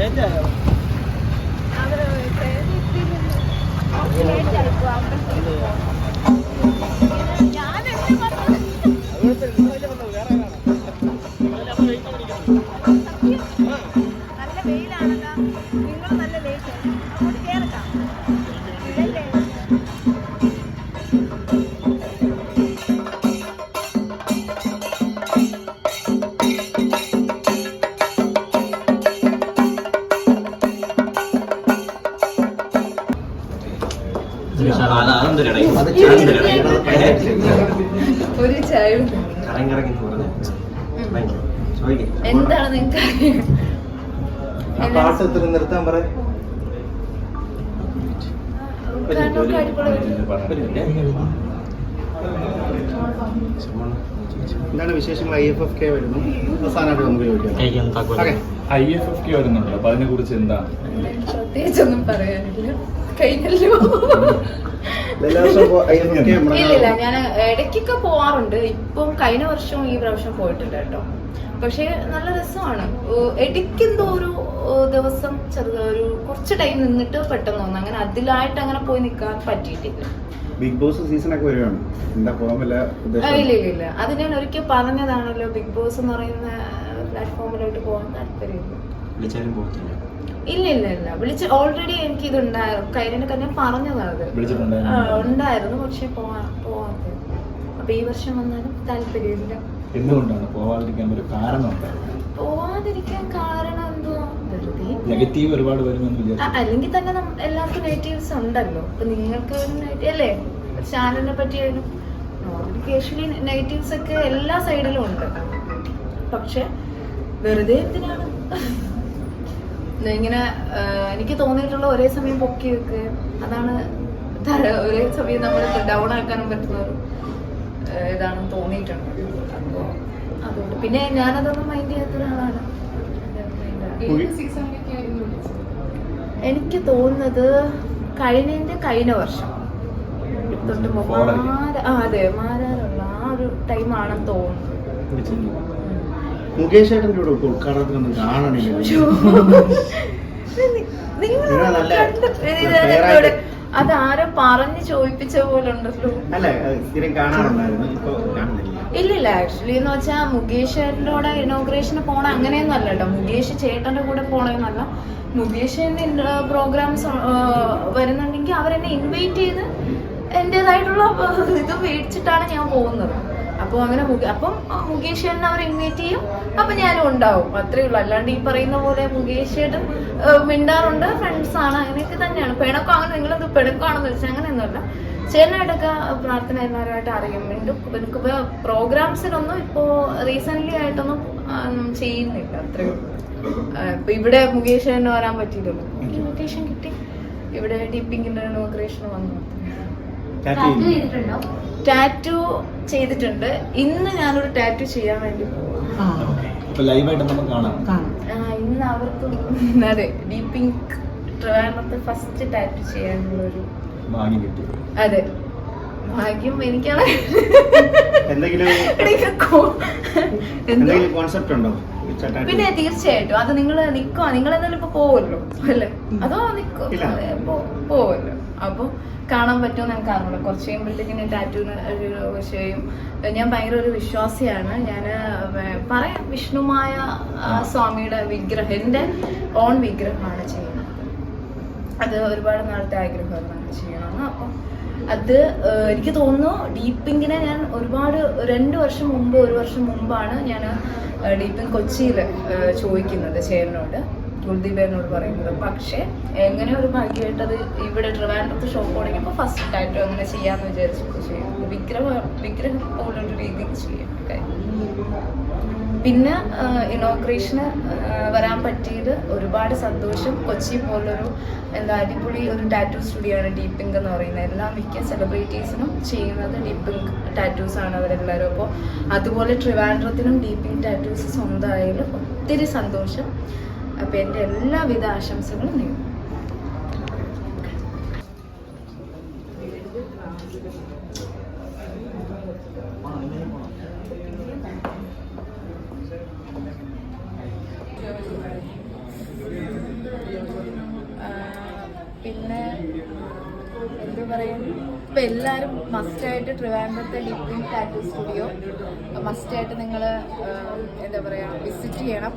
Late ഒരു ചായ എന്താണ് നിങ്ങൾക്ക് പാട്ട് എത്ര നിർത്താൻ പറ. ഉദ്ഘാടനമൊക്കെ എന്താണ് വിശേഷങ്ങൾ? ഐ എഫ് എഫ് കെ വരുന്നു. അവസാനമായിട്ട് നമുക്ക് ചോദിക്കാം. ഐ എഫ് എഫ് കെ വരുന്നുണ്ടോ? അപ്പൊ അതിനെ കുറിച്ച് എന്താ പ്രത്യേകിച്ചൊന്നും പറയാനില്ല. കഴിഞ്ഞല്ലോ. ഇല്ലില്ല ഞാൻ ഇടയ്ക്കൊക്കെ പോവാറുണ്ട്. ഇപ്പം കഴിഞ്ഞ വർഷവും ഈ പ്രാവശ്യം പോയിട്ടുണ്ട് കേട്ടോ. പക്ഷെ നല്ല രസമാണ്. ഇടയ്ക്കെന്തോ ഇടയ്ക്ക് എന്തോ ഒരു ദിവസം ചെറുത് ഒരു കുറച്ച് ടൈം നിന്നിട്ട് പെട്ടെന്ന് വന്നു. അങ്ങനെ അതിലായിട്ട് അങ്ങനെ പോയി നിൽക്കാൻ പറ്റിയിട്ടില്ല. ബിഗ് ബോസ് സീസൺ ഒക്കെ വരുവാണ്. എന്താ പോകാൻ വല്ല ഇല്ല ഇല്ല ഇല്ല. അത് ഞാൻ ഒരിക്കൽ പറഞ്ഞതാണല്ലോ. ബിഗ് ബോസ് എന്ന് പറയുന്ന പ്ലാറ്റ്ഫോമിലോട്ട് പോകാൻ താല്പര്യമില്ല. വിളിച്ചാലും പോകത്തില്ല. ഇല്ല ഇല്ല ഇല്ല. വിളിച്ച് ഓൾറെഡി എനിക്ക് ഇത് ഉണ്ടായിരുന്നു കൈരനൊക്കെ തന്നെ പറഞ്ഞതാണ് ഉണ്ടായിരുന്നു പക്ഷെ പോവാ പോവാത്തത്. അപ്പൊ ഈ വർഷം വന്നാലും താല്പര്യമില്ല. എന്തുകൊണ്ടാണ് പോവാതിരിക്കാൻ ഒരു കാരണം പോവാതിരിക്കാൻ കാരണം എന്തുവാ വെറുതെ നെഗറ്റീവ് ഒരുപാട് അല്ലെങ്കിൽ തന്നെ എല്ലാവർക്കും നെഗറ്റീവ്സ് ഉണ്ടല്ലോ. അപ്പൊ നിങ്ങൾക്ക് അല്ലേ? ചാനലിനെ പറ്റിയായാലും നോട്ടിഫിക്കേഷനിൽ നെഗറ്റീവ്സ് ഒക്കെ എല്ലാ സൈഡിലും ഉണ്ട്. പക്ഷെ വെറുതെ എന്തിനാണ്? ഇങ്ങനെ എനിക്ക് തോന്നിയിട്ടുള്ള ഒരേ സമയം പൊക്കി വെക്കുക അതാണ് ഒരേ സമയം നമ്മൾ ഡൗൺ ആക്കാനും പറ്റുന്ന ഒരു ഇതാണെന്ന് തോന്നിയിട്ടുണ്ട് അപ്പോൾ അതുകൊണ്ട് പിന്നെ ഞാനതൊന്നും മൈൻഡ് ചെയ്യാത്ത ഒരാളാണ്. എനിക്ക് തോന്നുന്നത് കഴിഞ്ഞതിന്റെ കഴിഞ്ഞ വർഷം. തൊട്ട് മാര- ആ അതെ മാരാറുള്ള ആ ഒരു ടൈമാണെന്ന് തോന്നുന്നു. മുകേഷ് ഏട്ടന്റെ കൂടെ ഇപ്പോൾ ഉദ്ഘാടനത്തിനൊന്നും കാണണില്ല ശ്ശോ. നി- നിങ്ങൾ നിങ്ങൾ നല്ല കണ്ട് ഇത് fair എന്നോട് ആയിട്ട് അത് ആരോ പറഞ്ഞു ചോദിപ്പിച്ച പോലെ ഉണ്ടല്ലോ അല്ല സ്ഥിരം കാണാറുണ്ടായിരുന്നു. ഇപ്പൊ കാണുന്നില്ല. ഇല്ലില്ല ആക്ച്വലി എന്ന് വെച്ചാൽ മുകേഷ് ചേട്ടന്റെ കൂടെ ഇനോഗ്രേഷന് പോണ അങ്ങനെയൊന്നും അല്ല കേട്ടോ മുകേഷ് ചേട്ടന്റെ കൂടെ പോണെന്നല്ല മുകേഷിന്റെ പ്രോഗ്രാംസ് വരുന്നുണ്ടെങ്കിൽ അവരെന്നെ ഇൻവൈറ്റ് ചെയ്ത് എന്റെതായിട്ടുള്ള ഇത് മേടിച്ചിട്ടാണ് ഞാൻ പോകുന്നത്. അപ്പോൾ അങ്ങനെ അപ്പം മുകേഷ് ചേട്ടൻ അവർ ഇൻവൈറ്റ് ചെയ്യും. അപ്പം ഞാനും ഉണ്ടാവും. അത്രേ ഉള്ളൂ. അല്ലാണ്ട് ഈ പറയുന്ന പോലെ മുകേഷ് ചേട്ടൻ മിണ്ടാറുണ്ട്. ഫ്രണ്ട്സ് ആണ്. അങ്ങനെയൊക്കെ തന്നെയാണ്. പിണക്കം അങ്ങനെ നിങ്ങളത് പിണക്കമാണെന്ന് വെച്ചാൽ അങ്ങനെയൊന്നുമല്ല. ചേട്ടനായിട്ടൊക്കെ പ്രാർത്ഥന എന്നാലായിട്ട് അറിയും. വീണ്ടും എനിക്ക് പ്രോഗ്രാംസിനൊന്നും ഇപ്പോൾ റീസെന്റ് ആയിട്ടൊന്നും ചെയ്യുന്നില്ല. അത്രയും ഇപ്പൊ ഇവിടെ മുകേഷ് തന്നെ വരാൻ പറ്റിയില്ലല്ലോ ഇൻവിറ്റേഷൻ കിട്ടി ഇവിടെ ഡീപ്പിങ്ങിന്റെ ഇനോഗ്രേഷൻ വന്നു. ടാറ്റു ചെയ്തിട്ടുണ്ട്? ഇന്ന് ഞാനൊരു ടാറ്റു ചെയ്യാൻ വേണ്ടി ലൈവായിട്ട് നമുക്ക് കാണാം. ഇന്ന് അവർക്ക് അതെ പിങ്ക് ട്രിവാൻഡ്രത്ത് ഫസ്റ്റ് ടാറ്റു ചെയ്യാനുള്ളൊരു ഭാഗ്യം കിട്ടി. അതെ. ഭാഗ്യം എനിക്കാണ്. എന്തെങ്കിലും എനിക്ക് കോ- എന്തെങ്കിലും കോൺസെപ്റ്റ് ഉണ്ടോ? പിന്നെ തീർച്ചയായിട്ടും. അത് നിങ്ങൾ നിൽക്കുക നിങ്ങൾ എന്തായാലും ഇപ്പൊ പോവല്ലോ അല്ലേ? അതോ നിൽക്കോ. പോവല്ലോ. അപ്പൊ കാണാൻ പറ്റുമെന്ന് എനിക്ക് അറിയില്ല കുറച്ച് കഴിയുമ്പോഴത്തേക്കിന് ടാറ്റൂന്ന് വിഷയം. ഞാൻ ഭയങ്കര ഒരു വിശ്വാസിയാണ്. ഞാൻ പറയാം. വിഷ്ണുമായ സ്വാമിയുടെ വിഗ്രഹം എന്റെ ഓൺ വിഗ്രഹമാണ് ചെയ്യുന്നത്. അത് ഒരുപാട് നാളത്തെ ആഗ്രഹമാണ് ചെയ്യണമെന്ന്. അപ്പം അത് എനിക്ക് തോന്നുന്നു ഡീപ്പിങ്ങിനെ ഞാൻ ഒരുപാട് രണ്ട് വർഷം മുമ്പ് ഒരു വർഷം മുമ്പാണ് ഞാൻ ഡീപ്പിങ് കൊച്ചിയിൽ ചോദിക്കുന്നത് ചേരനോട് എന്നോട് പറയുന്നത്. പക്ഷേ എങ്ങനെ ഒരു ഭാഗ്യമായിട്ട് അത് ഇവിടെ ട്രിവാൻഡ്രത്ത് ഷോപ്പ് തുടങ്ങിയപ്പോൾ ഫസ്റ്റ് ടാറ്റോ അങ്ങനെ ചെയ്യാമെന്ന് വിചാരിച്ചിട്ട് ചെയ്യും. വിഗ്രഹം വിഗ്രഹം പോലൊരു രീതിക്ക് ചെയ്യും. പിന്നെ ഇനോഗ്രേഷന് വരാൻ പറ്റിയത് ഒരുപാട് സന്തോഷം. കൊച്ചി പോലൊരു എന്താ അടിപൊളി ഒരു ടാറ്റൂ സ്റ്റുഡിയോ ആണ് ഡീപ്പിങ്ക് എന്ന് പറയുന്നത്. എല്ലാ മിക്ക സെലിബ്രിറ്റീസിനും ചെയ്യുന്നത് ഡീപ്പിങ്ക് ടാറ്റൂസ് ആണ് അവരെല്ലാവരും അപ്പോൾ അതുപോലെ ട്രിവാൻഡ്രത്തിനും ഡീപ്പിംഗ് ടാറ്റൂസ് സ്വന്തമായാലും ഒത്തിരി സന്തോഷം. അപ്പോൾ എന്റെ എല്ലാവിധ ആശംസകളും നേരുന്നു പിന്നെ എന്താ പറയുക ഇപ്പം എല്ലാവരും മസ്റ്റായിട്ട് ട്രിവാൻഡ്രത്തെ ഡിപ്പിംഗ് ടാറ്റു സ്റ്റുഡിയോ മസ്റ്റായിട്ട് നിങ്ങൾ എന്താ പറയുക വിസിറ്റ് ചെയ്യണം.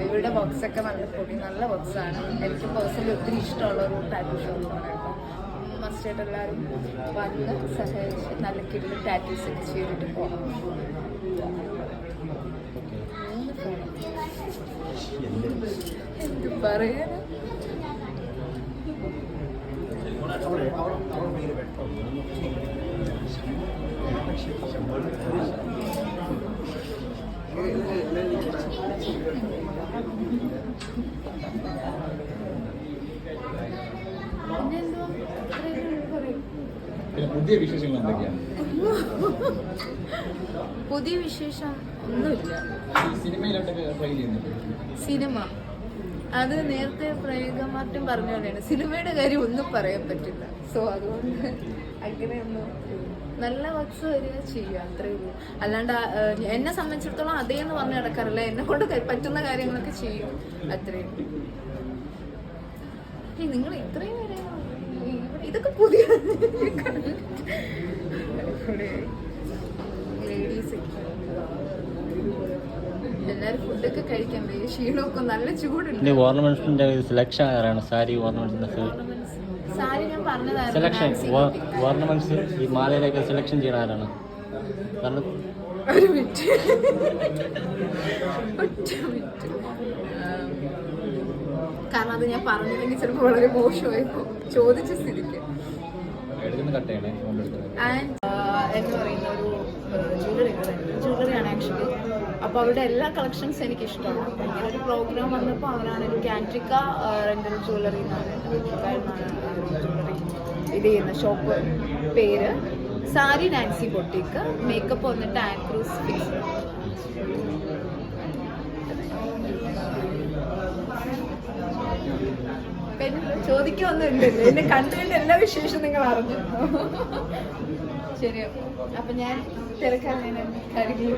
ഇവരുടെ വർക്ക്സൊക്കെ നല്ല പൊടി നല്ല വർക്ക്സാണ് എനിക്ക് പേഴ്സണലി ഒത്തിരി ഇഷ്ടമുള്ള ഒരു ടാറ്റു ഷോപ്പാണ് കേട്ടോ മസ്റ്റായിട്ട് എല്ലാവരും വന്ന് സഹകരിച്ച് നല്ല കിട്ടുന്ന ടാറ്റൂസ് ഒക്കെ ചെയ്തിട്ട് പോകാം എന്ത് പുതിയ വിശേഷങ്ങൾ എന്തൊക്കെയാണ്? പുതിയ വിശേഷം ഒന്നുമില്ല. സിനിമയിലൊക്കെ സിനിമയിലോട്ടൊക്കെ ട്രൈ ചെയ്യുന്നുണ്ട്? സിനിമ. അത് നേരത്തെ പ്രയോഗമാറ്റം പറഞ്ഞ പോലെയാണ്. സിനിമയുടെ കാര്യം ഒന്നും പറയാൻ പറ്റില്ല. സോ അതുകൊണ്ട് അങ്ങനെയൊന്നും നല്ല വർക്ക്സ് വരിക ചെയ്യുക അത്രേ ഉള്ളൂ. അല്ലാണ്ട് എന്നെ സംബന്ധിച്ചിടത്തോളം അതേ എന്ന് പറഞ്ഞ് നടക്കാറില്ല. എന്നെ കൊണ്ട് പറ്റുന്ന കാര്യങ്ങളൊക്കെ ചെയ്യും. അത്രേ ഏയ് നിങ്ങൾ ഇത്രയും വരെ ഇതൊക്കെ പുതിയ ലേഡീസ് എല്ലാരും ഫുഡൊക്കെ കഴിക്കാൻ ക്ഷീണമൊക്കെ നല്ല ചൂടുണ്ട്. ഓർണമെന്റ്സിന്റെ സെലക്ഷൻ സാരി ഓർണമെന്റ്സിന്റെ സെലക്ഷൻ ഓർണമെന്റ്സ് ഈ മാലയിലേക്ക് സെലക്ഷൻ ചെയ്യണ ആരാണ്? കാരണം ഒരു മിനിറ്റ്. കാരണം അത് ഞാൻ പറഞ്ഞില്ലെങ്കിൽ ചിലപ്പോൾ വളരെ മോശമായി പോകും ചോദിച്ച സ്ഥിതിക്ക്. എന്ന് ഒരു ജ്വല്ലറി ജ്വല്ലറിയാണ് ആക്ച്വലി അപ്പോൾ അവരുടെ എല്ലാ കളക്ഷൻസ് എനിക്ക് ഇഷ്ടമാണ് ഇങ്ങനെ ഒരു പ്രോഗ്രാം വന്നപ്പോൾ അവരാണ് ഒരു കാൻട്രിക്ക എന്നാണ്. ജ്വല്ലറി ഇത് ചെയ്യുന്ന ഷോപ്പ് പേര്. Sari Nancy boutique. മേക്കപ്പ് വന്നിട്ട് ആൻക്രൂസ് ഫിക്സ് ചോദിക്കൊന്നും ഇല്ലല്ലോ എന്നെ കണ്ടതിന്റെ എല്ലാ വിശേഷം നിങ്ങൾ അറിഞ്ഞു. ശരി അപ്പൊ ഞാൻ തിരക്കാൻ കരുതി.